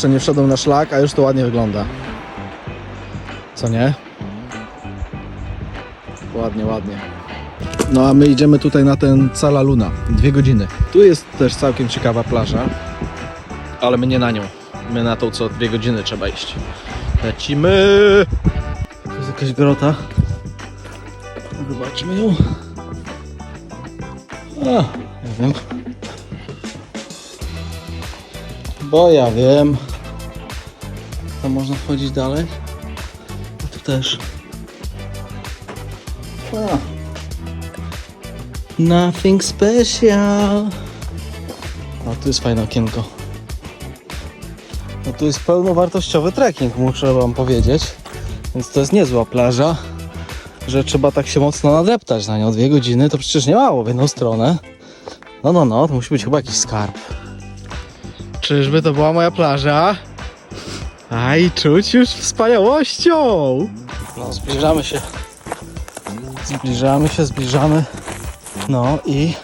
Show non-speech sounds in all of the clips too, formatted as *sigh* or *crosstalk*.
jeszcze nie wszedłem na szlak, a już to ładnie wygląda. Co nie? Ładnie, ładnie. No a my idziemy tutaj na ten Cala Luna. Dwie godziny. Tu jest też całkiem ciekawa plaża, ale my nie na nią. My na tą co dwie godziny trzeba iść. Lecimy! To jest jakaś grota. Zobaczmy ją. A, nie wiem. Bo ja wiem. Tam można wchodzić dalej. Tu też. A. Nothing special. A tu jest fajne okienko. No tu jest pełnowartościowy trekking, muszę wam powiedzieć. Więc to jest niezła plaża, że trzeba tak się mocno nadreptać na nią. Dwie godziny to przecież nie mało w jedną stronę. No, no, no, to musi być chyba jakiś skarb. Czyżby to była moja plaża? Aj, czuć już wspaniałością! No, zbliżamy się. Zbliżamy się, zbliżamy. No i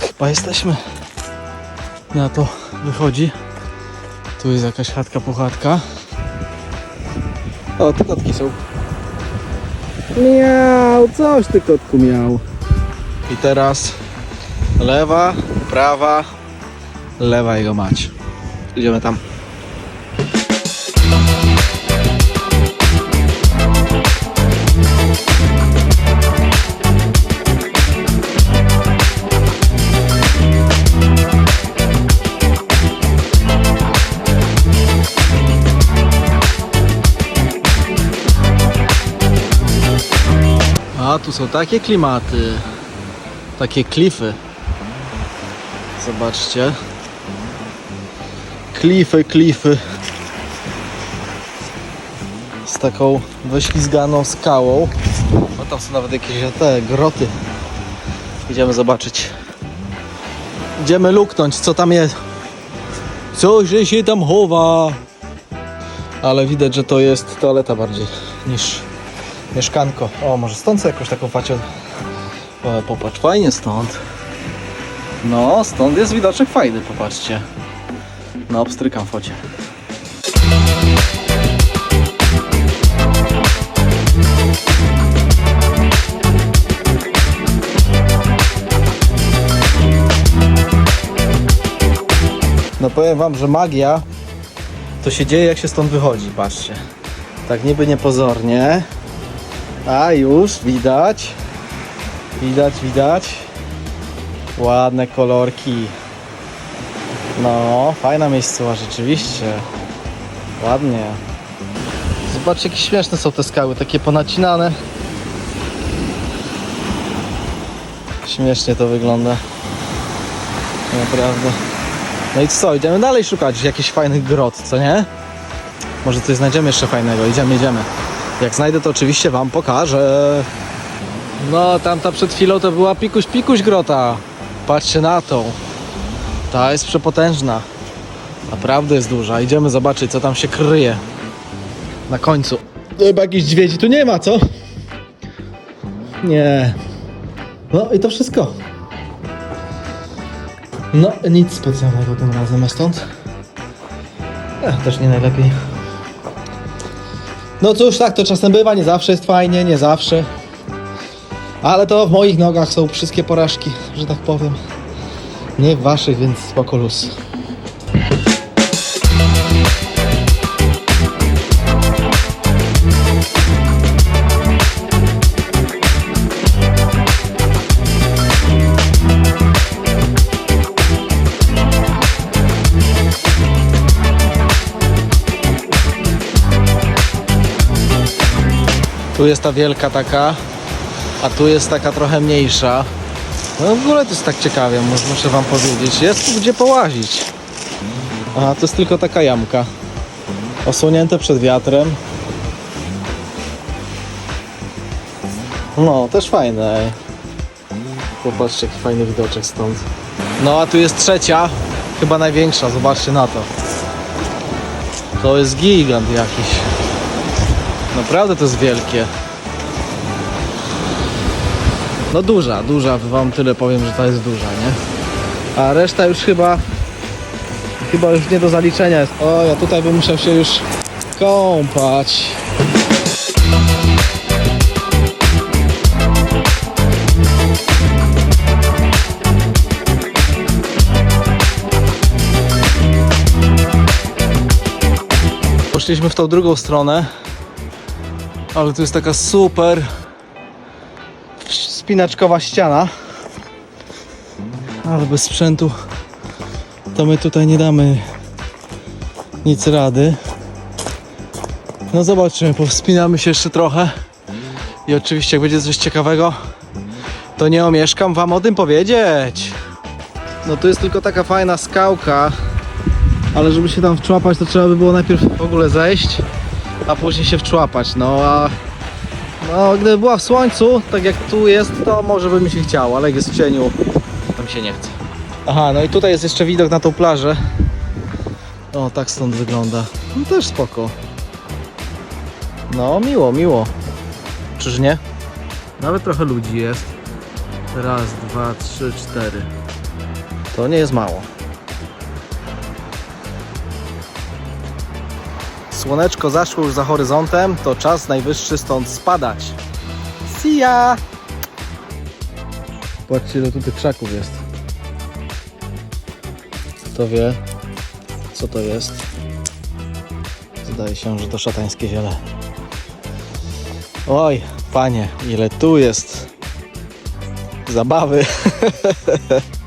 chyba jesteśmy. Na to wychodzi. Tu jest jakaś chatka puchatka. O, tu kotki są. Miał, coś ty kotku miał. I teraz lewa, prawa, lewa jego mać. Idziemy tam. A tu są takie klimaty, takie klify. Zobaczcie. Klify, klify. Z taką wyślizganą skałą. No tam są nawet jakieś te groty. Idziemy zobaczyć. Idziemy luknąć, co tam jest. Że się tam chowa. Ale widać, że to jest toaleta bardziej niż mieszkanko. O, może stąd sobie jakoś taką facię. O, popatrz, fajnie stąd. No, stąd jest widoczek fajny, popatrzcie. No, obstrykam focie. No powiem wam, że magia to się dzieje jak się stąd wychodzi, patrzcie. Tak niby niepozornie, a już widać. Widać, widać. Ładne kolorki. No, fajna miejscowa rzeczywiście. Ładnie. Zobaczcie, jakie śmieszne są te skały, takie ponacinane. Śmiesznie to wygląda. Naprawdę. No i co, idziemy dalej szukać jakichś fajnych grot, co nie? Może coś znajdziemy jeszcze fajnego. Idziemy, idziemy. Jak znajdę, to oczywiście Wam pokażę. No, tamta przed chwilą to była pikuś pikuś grota. Patrzcie na tą. Ta jest przepotężna. Naprawdę jest duża. Idziemy zobaczyć, co tam się kryje. Na końcu. Chyba jakichś dźwiedzi tu nie ma, co? Nie. No i to wszystko. No, nic specjalnego tym razem, a stąd? E, też nie najlepiej. No cóż, tak to czasem bywa, nie zawsze jest fajnie, nie zawsze. Ale to w moich nogach są wszystkie porażki, że tak powiem. Nie w waszych, więc spoko luz. Tu jest ta wielka taka, a tu jest taka trochę mniejsza. No w ogóle to jest tak ciekawie, mus- muszę wam powiedzieć. Jest tu gdzie połazić. A to jest tylko taka jamka. Osłonięte przed wiatrem. No, też fajne. Ej. Popatrzcie, jaki fajny widoczek stąd. No, a tu jest trzecia, chyba największa. Zobaczcie na to. To jest gigant jakiś. Naprawdę to jest wielkie. No duża, duża, wam tyle powiem, że ta jest duża, nie? A reszta już chyba chyba już nie do zaliczenia jest. O, ja tutaj bym musiał się już kąpać. Poszliśmy w tą drugą stronę, ale tu jest taka super spinaczkowa ściana. Ale bez sprzętu to my tutaj nie damy nic rady. No zobaczymy, powspinamy się jeszcze trochę. I oczywiście jak będzie coś ciekawego, to nie omieszkam wam o tym powiedzieć. No tu jest tylko taka fajna skałka, ale żeby się tam wczłapać, to trzeba by było najpierw w ogóle zejść, a później się wczłapać. No a no, gdyby była w słońcu, tak jak tu jest, to może by mi się chciało, ale jak jest w cieniu, to mi się nie chce. Aha, no i tutaj jest jeszcze widok na tą plażę. O, tak stąd wygląda. No też spoko. No, miło, miło. Czyż nie? Nawet trochę ludzi jest. Raz, dwa, trzy, cztery. To nie jest mało. Słoneczko zaszło już za horyzontem, to czas najwyższy stąd spadać. See ya! Patrzcie, ile tu tych krzaków jest. Kto wie, co to jest? Zdaje się, że to szatańskie ziele. Oj, panie, ile tu jest zabawy. *laughs*